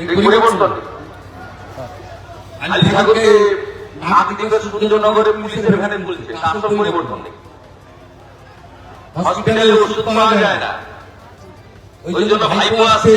এই পরিবর্তন। আলিভাগতে নাক দিকে সূর্যনগরে পুলিশের ভ্যানে বলছে শাসন পরিবর্তন নেই। হসপিটালে ওষুধ পাওয়া যায় না। ওই জন্য ভাইপো আছে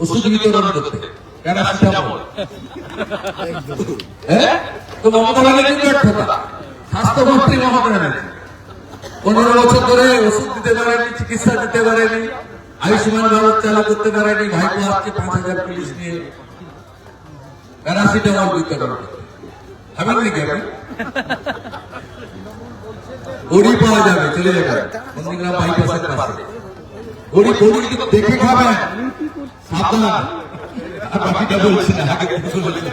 ওষুধ বিতরণ করতে। হ্যাঁ? তো মমতা ব্যানার্জি কিন্তু এক কথা। স্বাস্থ্যমন্ত্রী মমতা পনেরো বছর ধরে ওষুধ দিতে পারেনি চিকিৎসা দিতে পারেনি। আয়ুষ্মান ভারত চালু করতে পারেনি, ভাইপো আজকে পাঁচ হাজার পুলিশ নিয়ে প্যারাসিটামল বিতরণ করতে। খাবেন নাকি আপনি? বড়ি পাওয়া যাবে, চলে যাবে। নন্দীগ্রাম বাইপাসের পাশে। বড়ি বড়ি কিন্তু দেখে সাবধান। বাকিটা বলছি না, আগে কিছু বলছি না।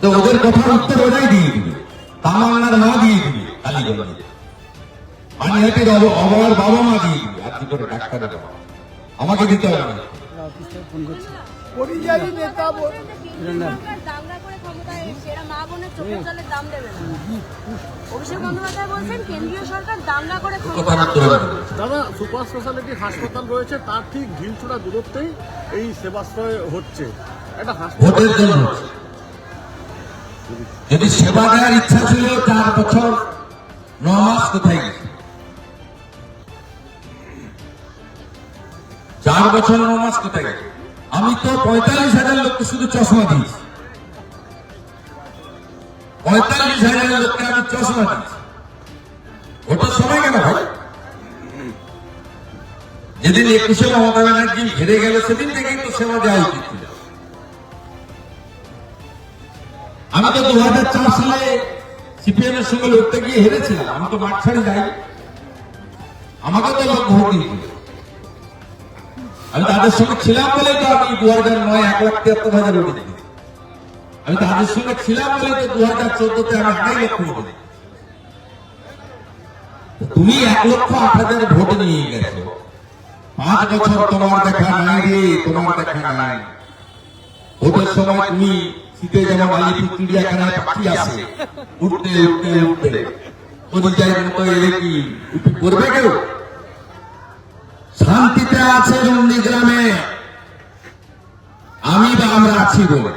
তো ওদের কথার উত্তর ওরাই দিয়ে দিবে তামান্নার মা দিয়ে দিবে কালীগঞ্জে পানিহাটির অব- অবয়ের বাবা মা দিয়ে দিবে আর কি করে ডাক্তারের বাবা আমাকে দিতে হবে না অফিসে ফোন করছে পরিযায়ী নেতা বল- না। সরকার দাঙ্গা করে ক্ষমতায় এসছে এরা মা বোনের চোখের জলের দাম দেবে না অভিষেক বন্দ্যোপাধ্যায় বলছেন কেন্দ্রীয় সরকার দাঙ্গা করে কথার ক্ষমতায় উত্তর হবে না। দাদা সুপার স্পেশালিটি হাসপাতাল রয়েছে তার ঠিক ঢিলছুড়া দূরত্বেই এই সেবাশ্রয় হচ্ছে একটা হাসপাতাল। যদি সেবা দেওয়ার ইচ্ছা ছিল চার বছর ন মাস কোথায়? গেছে চার বছর ন মাস কোথায়? গেছে আমি তো পঁয়তাল্লিশ হাজার লোককে শুধু চশমা দিয়েছি। পঁয়তাল্লিশ হাজার লোককে আমি চশমা দিয়েছি। ওটা সময় কেন ভাই? যেদিন একুশে মমতা ব্যানার্জি হেরে গেল, সেদিন থেকেই তো সেবা দেওয়া আমি তো দু হাজার চার সালে সিপিএম এর সঙ্গে লড়তে গিয়ে হেরেছিলাম, আমি তো মাঠ ছাড়ি যাই। আমাকে তো লোক ভোট দিয়েছিল আমি তাদের সঙ্গে ছিলাম বলেই তো আমি দু হাজার নয় এক লাখ তিয়াত্তর হাজার ভোট দিয়েছি আমি তাদের সঙ্গে ছিলাম বলেই তো দু হাজার চোদ্দতে আমি আড়াই লক্ষ ভোট দিয়েছি তুমি এক লক্ষ আট হাজার ভোট নিয়ে গেছো। পাঁচ বছর তোমার দেখা নাই রে, তোমার দেখা নাই। ভোটের সময় তুমি শীতে যেমন আলিপুর চিড়িয়াখানায় পাখি আসে, উঠতে উঠতে উঠতে। পরিচয় মতো এলে কি করবে কেউ? শান্তিতে আছে নন্দীগ্রামে আমি বা আমরা আছি বলে।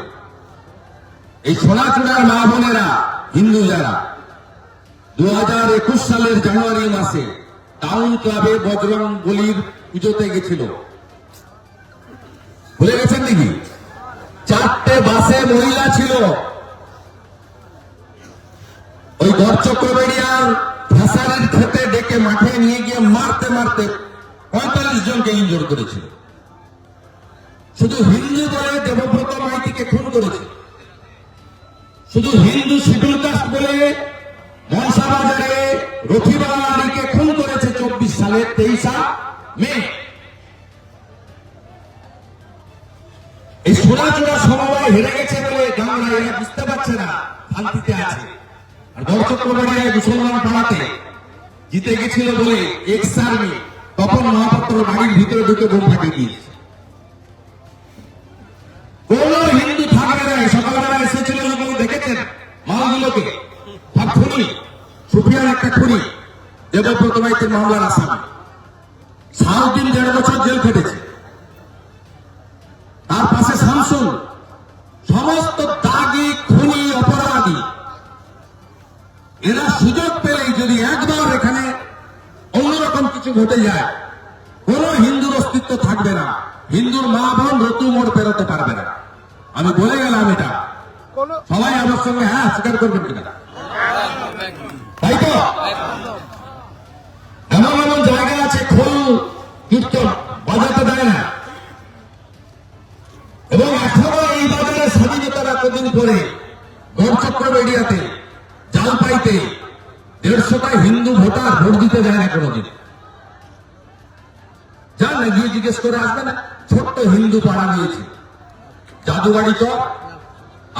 এই সোনাচূড়ার মা বোনেরা, হিন্দু যারা দু হাজার একুশ সালের জানুয়ারি মাসে টাউন ক্লাবে বজরং বলির পুজোতে গেছিল। ভুলে গেছেন নাকি চারটে বাসে মহিলা ছিল। ওই গড়চক্রবেড়িয়ার ফ্যাসারির খেতে ডেকে মাঠে নিয়ে গিয়ে মারতে মারতে পঁয়তাল্লিশ জনকে ইনজোর করেছিল শুধু হিন্দু বলে দেবব্রত মাইতিকে খুন করেছে। শুধু হিন্দু শিডিউল কাস্ট বলে মনসা বাজারে রথিবাড়িকে খুন করেছে চব্বিশ সালের তেইশা মে। হেরে গেছে বলে গামরা এরা বুঝতে পারছে না, শান্তিতে আছে। আর দর্শকবাড়িয়ায় মুসলমান পাড়াতে জিতে গেছিল বলে এক্স আর্মি তপন মহাপাত্র বাড়ির ভিতরে ঢুকে বোম ফাটিয়ে দিয়েছে। কোন হিন্দু থাকবে না সকালবেলা এসেছিল যখন দেখেছেন মালগুলোকে। সব খুনি সুফিয়ান একটা খুনি দেবব্রত মাইতের মামলার আসামি। সাত দিন দেড় বছর জেল খেটেছে। তার পাশে শামসুল সমস্ত দাগি, খুনি, অপরাধী। এরা সুযোগ পেলেই যদি একবার এখানে অন্যরকম কিছু ঘটে যায়, কোন হিন্দুর অস্তিত্ব থাকবে না। হিন্দুর মা বোন রতু মোড় পেরোতে পারবে না। আমি বলে গেলাম এটা। সবাই আমার সঙ্গে হ্যাঁ স্বীকার করবেন কিনা? তাই তো এমন এমন জায়গা আছে খোল কীর্তন বাজাতে দেয় না এবং এখনও এই বাজারে এতদিন পরে গড়চক্র এরিয়াতে জালপাইতে দেড়শোটা হিন্দু ভোটার ভোট দিতে দেয় না কোনোদিন। যান না গিয়ে জিজ্ঞেস করে আসবেন, ছোট্ট হিন্দু পাড়া রয়েছে জাদুবাড়ি চক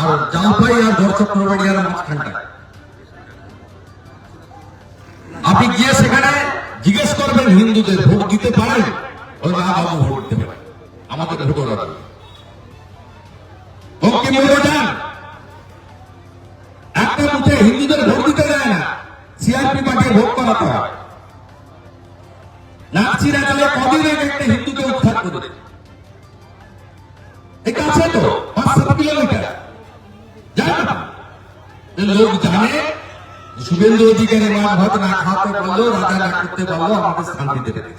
আর জালপাই আর দর্শকবাড়ি আর মাঝখানটা। আপনি গিয়ে সেখানে জিজ্ঞেস করবেন, হিন্দুদের ভোট দিতে পারেন? ওই না বাবু, ভোট দিতে পারেন। আমাদের ভোট দেবে। যান একটা বুথে হিন্দুদের ভোট দিতে দেয় না সিআরপি ভোট করাতে হয় নাচিরা চলে কদিন একটা হিন্দুকে উদ্ধার করে এই কাছে তো, পাঁচ কিলোমিটার? লোক জানে, শুভেন্দু অধিকারী মাছ ভাত না খাওয়াতে পারল, রাজা না করতে পারল আমাদের শান্তি দেবে